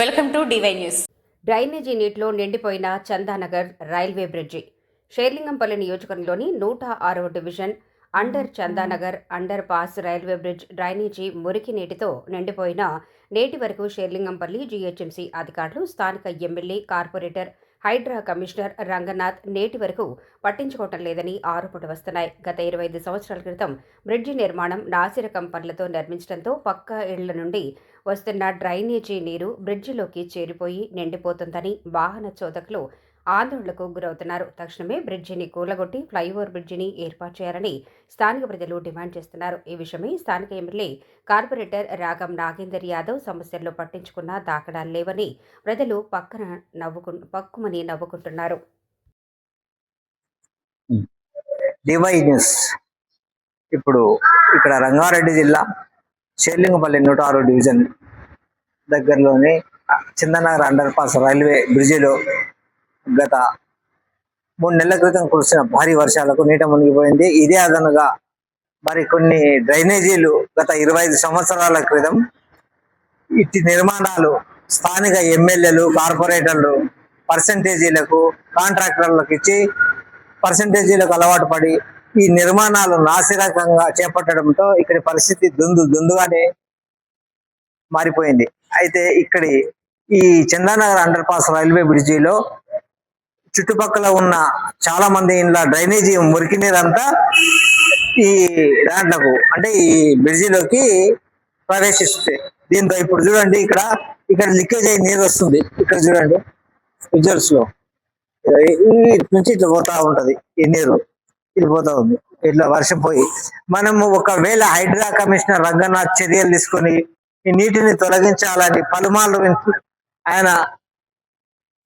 Welcome to DY news. Drainage నీటిలో నిండిపోయిన Chandanagar railway bridge. Serilingampally నియోజకవర్గంలోని నూట ఆరవ division under Chandanagar underpass railway bridge drainage మురికి నీటితో నిండిపోయిన నేటి వరకు షేర్లింగంపల్లి జీహెచ్ఎంసీ అధికారులు స్థానిక MLA corporator Hydraa commissioner Ranganath నేటి వరకు పట్టించుకోవటం లేదని ఆరోపణలు వస్తున్నాయి. గత ఇరవై ఐదు సంవత్సరాల క్రితం బ్రిడ్జి నిర్మాణం నాసిరకం పనులతో నిర్మించడంతో పక్క ఇళ్ళ నుండి వస్తున్న డ్రైనేజీ నీరు బ్రిడ్జిలోకి చేరిపోయి నిండిపోతుందని వాహన చోదకులు ఆందోళనకు గురవుతున్నారు. తక్షణమే బ్రిడ్జిని కూలగొట్టి ఫ్లైఓవర్ బ్రిడ్జిని ఏర్పాటు చేయాలని స్థానిక ప్రజలు డిమాండ్ చేస్తున్నారు. ఈ విషయమై స్థానిక ఎమ్మెల్యే కార్పొరేటర్ రాగం నాగేందర్ యాదవ్ సమస్యల్లో పట్టించుకున్న దాఖలాలు లేవని ప్రజలు పక్కన నవ్వుకు పక్కుమని నవ్వుకుంటున్నారు. ఇప్పుడు ఇక్కడ రంగారెడ్డి జిల్లా షేర్లింగపల్లి నూట ఆరు డివిజన్ దగ్గరలోని చందనగర్ అండర్ పాస్ రైల్వే బ్రిడ్జిలో గత మూడు నెలల క్రితం కురిసిన భారీ వర్షాలకు నీట మునిగిపోయింది. ఇదే అదనుగా మరి కొన్ని డ్రైనేజీలు గత ఇరవై ఐదు సంవత్సరాల క్రితం ఇట్టి నిర్మాణాలు స్థానిక ఎమ్మెల్యేలు కార్పొరేటర్లు పర్సంటేజీలకు కాంట్రాక్టర్లకు ఇచ్చి పర్సంటేజీలకు అలవాటు పడి ఈ నిర్మాణాలు నాసిరకంగా చేపట్టడంతో ఇక్కడి పరిస్థితి దుందు దుందుగానే మారిపోయింది. అయితే ఇక్కడి ఈ చందానగర్ అండర్ పాస్ రైల్వే బ్రిడ్జిలో చుట్టుపక్కల ఉన్న చాలా మంది ఇంట్లో డ్రైనేజీ మురికి నీరంతా ఈ దాంట్లకు అంటే ఈ బ్రిడ్జిలోకి ప్రవేశిస్తుంది. దీంతో ఇప్పుడు చూడండి ఇక్కడ ఇక్కడ లీకేజ్ అయ్యి నీరు వస్తుంది. ఇక్కడ చూడండి విజువల్స్లో ఈ నుంచి ఇట్లా పోతా ఉంటది ఈ నీరు. ఇది పోతా ఉంది ఇట్లా వర్షం పోయి. మనము ఒకవేళ హైడ్రా కమిషనర్ రంగనాథ్ చర్యలు తీసుకొని ఈ నీటిని తొలగించాలని పలుమార్లు ఆయన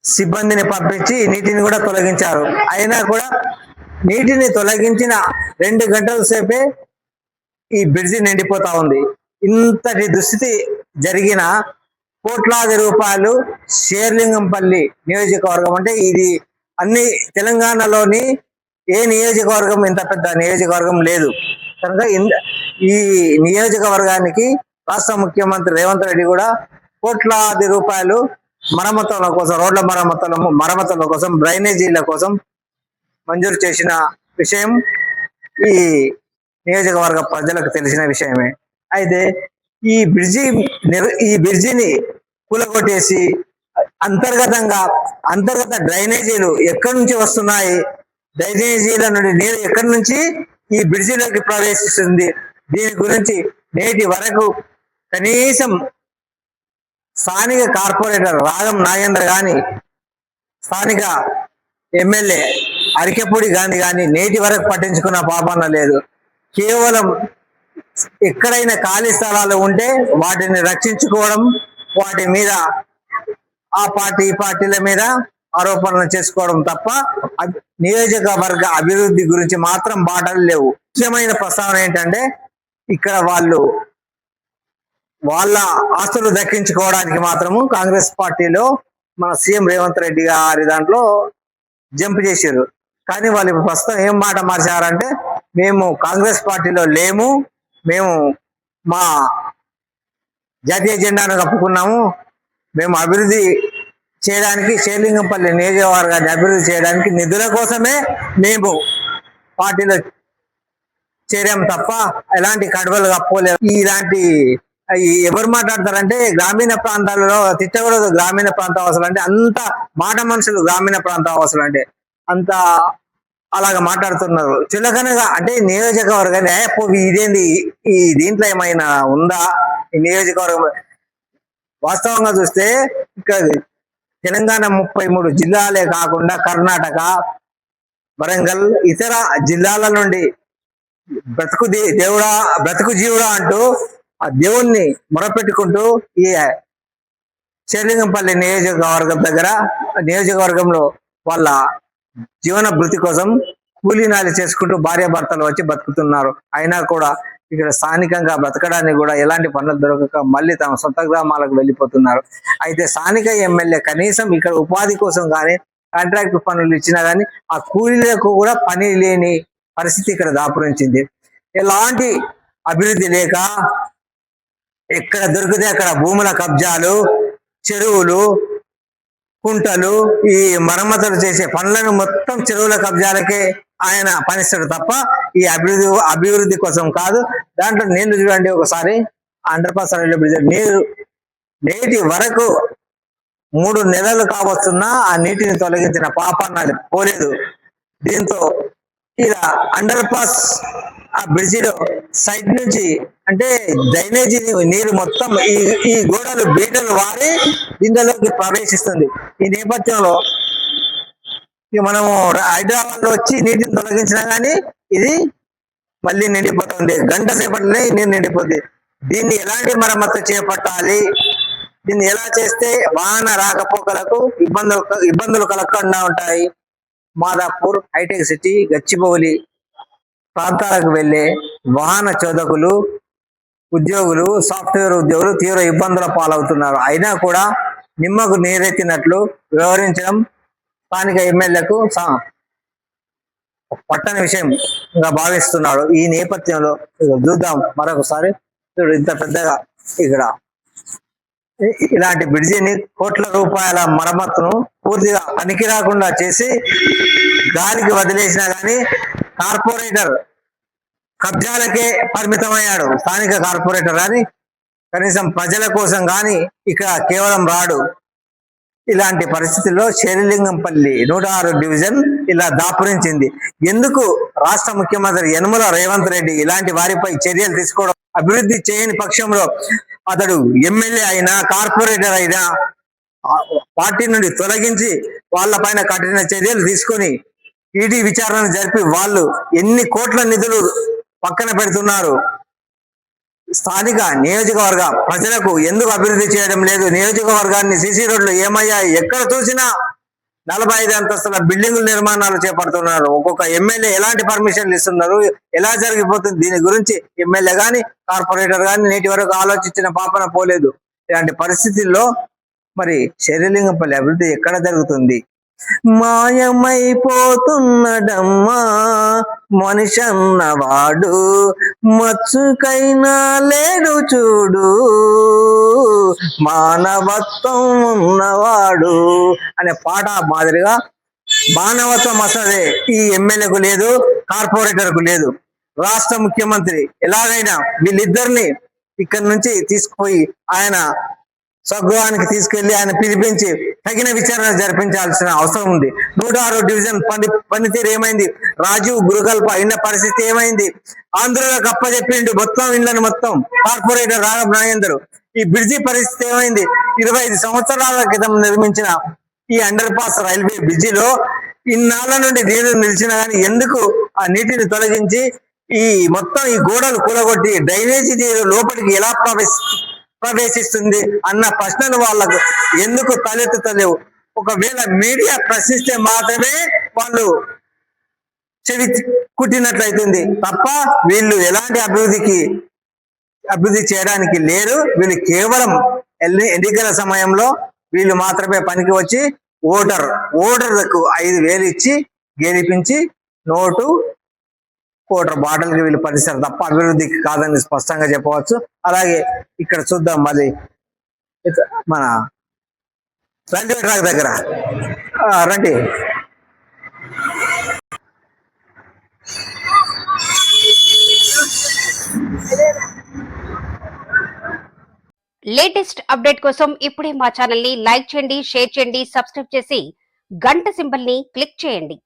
సిబ్బందిని పంపించి నీటిని కూడా తొలగించారు. అయినా కూడా నీటిని తొలగించిన రెండు గంటల సేపే ఈ బ్రిడ్జి నిండిపోతా ఉంది. ఇంతటి దుస్థితి జరిగిన కోట్లాది రూపాయలు షేర్లింగంపల్లి నియోజకవర్గం అంటే ఇది అన్ని తెలంగాణలోని ఏ నియోజకవర్గం ఇంత పెద్ద నియోజకవర్గం లేదు. కనుక ఇన్- ఈ నియోజకవర్గానికి రాష్ట్ర ముఖ్యమంత్రి రేవంత్ రెడ్డి కూడా కోట్లాది రూపాయలు మరమ్మతుల కోసం రోడ్ల మరమ్మతుల మరమ్మతుల కోసం డ్రైనేజీల కోసం మంజూరు చేసిన విషయం ఈ నియోజకవర్గ ప్రజలకు తెలిసిన విషయమే. అయితే ఈ బ్రిడ్జి నిర్- ఈ బ్రిడ్జిని కూలగొట్టేసి అంతర్గతంగా అంతర్గత డ్రైనేజీలు ఎక్కడి నుంచి వస్తున్నాయి? డ్రైనేజీల నుండి నీరు ఎక్కడి నుంచి ఈ బ్రిడ్జిలోకి ప్రవేశిస్తుంది? దీని గురించి నేటి వరకు కనీసం స్థానిక కార్పొరేటర్ రాగం నాగేంద్ర గాని స్థానిక ఎమ్మెల్యే అరికెపూడి గాంధీ గాని నేటి వరకు పట్టించుకున్న పాపన లేదు. కేవలం ఎక్కడైనా ఖాళీ స్థలాలు ఉంటే వాటిని రక్షించుకోవడం వాటి మీద ఆ పార్టీ ఈ పార్టీల మీద ఆరోపణలు చేసుకోవడం తప్ప నియోజకవర్గ అభివృద్ధి గురించి మాత్రం బాటలు లేవు. ముఖ్యమైన ప్రస్తావన ఏంటంటే ఇక్కడ వాళ్ళు వాళ్ళ ఆస్తులు దక్కించుకోవడానికి మాత్రము కాంగ్రెస్ పార్టీలో మన సీఎం రేవంత్ రెడ్డి గారి దాంట్లో జంప్ చేశారు కానీ వాళ్ళు ప్రస్తుతం ఏం మాట మార్చారంటే మేము కాంగ్రెస్ పార్టీలో లేము మేము మా జాతీయ జెండాను కప్పుకున్నాము మేము అభివృద్ధి చేయడానికి షేర్లింగంపల్లి నియోజకవర్గాన్ని అభివృద్ధి చేయడానికి నిధుల కోసమే మేము పార్టీలో చేరాం తప్ప ఎలాంటి కడవలు కప్పుకోలేదు. ఇలాంటి ఎవరు మాట్లాడతారంటే గ్రామీణ ప్రాంతాలలో తిట్టకూడదు గ్రామీణ ప్రాంత అవసరం అంటే అంత మాట మనుషులు గ్రామీణ ప్రాంత అవసరం అంటే అంత అలాగ మాట్లాడుతున్నారు. చులకనగా అంటే నియోజకవర్గాన్ని "ఏ, ఇదేంది? ఈ దీంట్లో ఏమైనా ఉందా? ఈ నియోజకవర్గం వాస్తవంగా చూస్తే ఇక్కడ తెలంగాణ ముప్పై మూడు జిల్లాలే కాకుండా కర్ణాటక వరంగల్ ఇతర జిల్లాల నుండి బ్రతుకు దే- దేవుడా బ్రతుకు జీవుడా అంటూ ఆ దేవుణ్ణి మొరపెట్టుకుంటూ ఈ షేర్లింగంపల్లి నియోజకవర్గం దగ్గర నియోజకవర్గంలో వాళ్ళ జీవన భృతి కోసం కూలీనాలు చేసుకుంటూ భార్య భర్తలు వచ్చి బతుకుతున్నారు. అయినా కూడా ఇక్కడ స్థానికంగా బ్రతకడానికి కూడా ఎలాంటి పనులు దొరకక మళ్ళీ తమ సొంత గ్రామాలకు వెళ్ళిపోతున్నారు. అయితే స్థానిక ఎమ్మెల్యే కనీసం ఇక్కడ ఉపాధి కోసం కానీ కాంట్రాక్ట్ పనులు ఇచ్చినా కానీ ఆ కూలీలకు కూడా పని లేని పరిస్థితి ఇక్కడ దాపురించింది. ఎలాంటి అభివృద్ధి లేక ఎక్కడ దొరికితే అక్కడ భూముల కబ్జాలు చెరువులు కుంటలు ఈ మరమ్మతులు చేసే పనులను మొత్తం చెరువుల కబ్జాలకే ఆయన పనిస్తాడు తప్ప ఈ అభివృద్ధి అభివృద్ధి కోసం కాదు. దాంట్లో నీళ్ళు చూడండి ఒకసారి. Underpass railway bridge. నీరు నేటి వరకు మూడు నెలలు కావస్తున్నా ఆ నీటిని తొలగించిన పాపన్నది పోలేదు. దీంతో ఇలా అండర్ పాస్ ఆ బ్రిడ్జిలో సైడ్ నుంచి అంటే డ్రైనేజీ నీరు మొత్తం ఈ ఈ గోడలు బీటలు వారి దీనిలోకి ప్రవేశిస్తుంది. ఈ నేపథ్యంలో మనము హైదరాబాద్లో వచ్చి నీటిని తొలగించినా గానీ ఇది మళ్ళీ నిండిపోతుంది. గంట సేపట్లోనే నీరు నిండిపోతుంది దీన్ని ఎలాంటి మరమ్మతు చేపట్టాలి? దీన్ని ఎలా చేస్తే వాహన రాకపోకలకు ఇబ్బందులు ఇబ్బందులు కలగకుండా ఉంటాయి? మాదాపూర్ హైటెక్ సిటీ గచ్చిబౌలి ప్రాంతాలకు వెళ్ళే వాహన చోదకులు ఉద్యోగులు సాఫ్ట్వేర్ ఉద్యోగులు తీవ్ర ఇబ్బందుల పాలవుతున్నారు. అయినా కూడా నిమ్మకు నీరెత్తినట్లు వివరించడం స్థానిక ఎమ్మెల్యేకు సా- పట్టని విషయంగా భావిస్తున్నాడు ఈ నేపథ్యంలో చూద్దాం మరొకసారి. చూడు ఇంత పెద్దగా ఇక్కడ. ఇలాంటి బ్రిడ్జిని కోట్ల రూపాయల మరమ్మతును పూర్తిగా పనికి రాకుండా చేసి గాలికి వదిలేసినా కానీ కార్పొరేటర్ కబ్జాలకే పరిమితమయ్యాడు. స్థానిక కార్పొరేటర్ కానీ కనీసం ప్రజల కోసం కానీ ఇక్కడ కేవలం రాడు ఇలాంటి పరిస్థితుల్లో శేరిలింగంపల్లి నూట ఆరు డివిజన్ ఇలా దాపురించింది. ఎందుకు రాష్ట్ర ముఖ్యమంత్రి యనుమల రేవంత్ రెడ్డి ఇలాంటి వారిపై చర్యలు తీసుకోవడం అభివృద్ధి చేయని పక్షంలో అతడు ఎమ్మెల్యే అయినా కార్పొరేటర్ అయినా పార్టీ నుండి తొలగించి వాళ్ళ పైన కఠిన చర్యలు తీసుకొని ఈడీ విచారణ జరిపి వాళ్ళు ఎన్ని కోట్ల నిధులు పక్కన పెడుతున్నారు. స్థానిక నియోజకవర్గ ప్రజలకు ఎందుకు అభివృద్ధి చేయడం లేదు? నియోజకవర్గాన్ని సీసీ రోడ్లు ఏమయ్యాయి? ఎక్కడ చూసినా నలభై ఐదు అంతస్తుల బిల్డింగుల నిర్మాణాలు చేపడుతున్నారు. ఒక్కొక్క ఎమ్మెల్యే ఎలాంటి పర్మిషన్లు ఇస్తున్నారు? ఎలా జరిగిపోతుంది? దీని గురించి ఎమ్మెల్యే కానీ కార్పొరేటర్ కానీ నేటి వరకు ఆలోచించిన పాపన పోలేదు. ఇలాంటి పరిస్థితుల్లో మరి శరీలింగంపల్లి అభివృద్ధి ఎక్కడ జరుగుతుంది? మాయమైపోతున్నడమ్మా. మనిషన్నవాడు మచ్చుకైనా లేడు చూడు. మానవత్వం ఉన్నవాడు అనే పాట మాదిరిగా మానవత్వం అసలే ఈ ఎమ్మెల్యేకు లేదు కార్పొరేటర్కు లేదు. రాష్ట్ర ముఖ్యమంత్రి ఎలాగైనా వీళ్ళిద్దరిని ఇక్కడి నుంచి తీసుకుపోయి ఆయన స్వగృహానికి తీసుకెళ్ళి ఆయన పిలిపించి తగిన విచారణ జరిపించాల్సిన అవసరం ఉంది. నూట ఆరో డివిజన్ పని పనితీరు ఏమైంది? రాజీవ్ గురుకల్ప అయిన పరిస్థితి ఏమైంది? ఆంధ్రలో కప్పచెప్పిండు మొత్తం ఇళ్ళను మొత్తం కార్పొరేటర్ రాఘవ నాగేందర్. ఈ బ్రిడ్జి పరిస్థితి ఏమైంది? ఇరవై ఐదు సంవత్సరాల క్రితం నిర్మించిన ఈ అండర్ పాస్ రైల్వే బ్రిడ్జిలో ఇన్నాళ్ళ నుండి నీరు నిలిచిన కానీ ఎందుకు ఆ నీటిని తొలగించి ఈ మొత్తం ఈ గోడలు కూలగొట్టి డ్రైనేజీ నీరు లోపలికి ఎలా ప్రవేశిస్తుంది? ప్రవేశిస్తుంది అన్న ప్రశ్నలు వాళ్ళకు ఎందుకు తలెత్తుతలేవు? ఒకవేళ మీడియా ప్రశ్నిస్తే మాత్రమే వాళ్ళు చెవి కుట్టినట్లయితుంది తప్ప వీళ్ళు ఎలాంటి అభివృద్ధికి అభివృద్ధి చేయడానికి లేరు. వీళ్ళు కేవలం ఎన్నికల సమయంలో వీళ్ళు మాత్రమే పనికి వచ్చి ఓటర్ ఓటర్లకు ఐదు వేలు ఇచ్చి గెలిపించి నోటు బాటిల్కి వీళ్ళు పరిస్తారు తప్ప అభివృద్ధికి కాదని స్పష్టంగా చెప్పవచ్చు. అలాగే ఇక్కడ చూద్దాం మళ్ళీ మన రైల్వే ట్రాక్ దగ్గర. రండి. లేటెస్ట్ అప్డేట్ కోసం ఇప్పుడే మా ఛానల్ని లైక్ చేయండి షేర్ చేయండి సబ్స్క్రైబ్ చేసి గంట సింబల్ని క్లిక్ చేయండి.